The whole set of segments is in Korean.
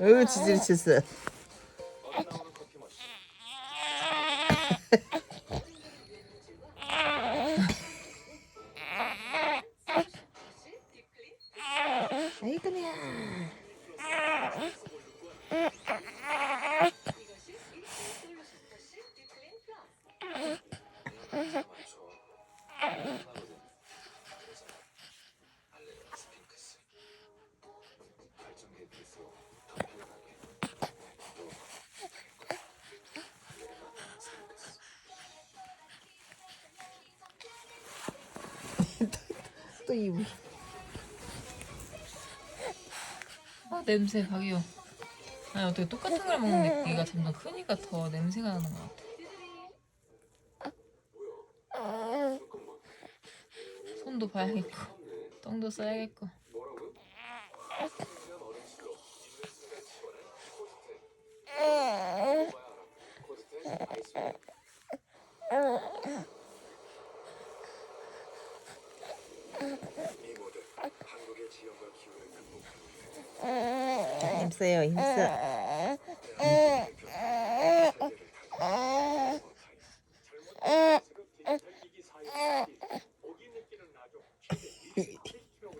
어우 지질이 쳤어. 아이고야. 또 이불. 아 냄새 박이요. 아니 어떻게 똑같은 걸 먹는데 얘가 점점 크니까 더 냄새가 나는 것 같아. 손도 봐야겠고 똥도 싸야겠고. 힘써요 힘써.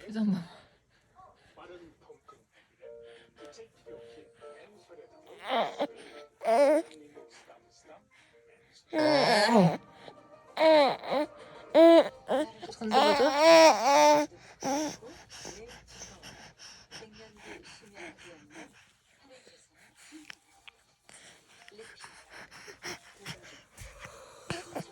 표정 봐. 손 잡아줘. lepší.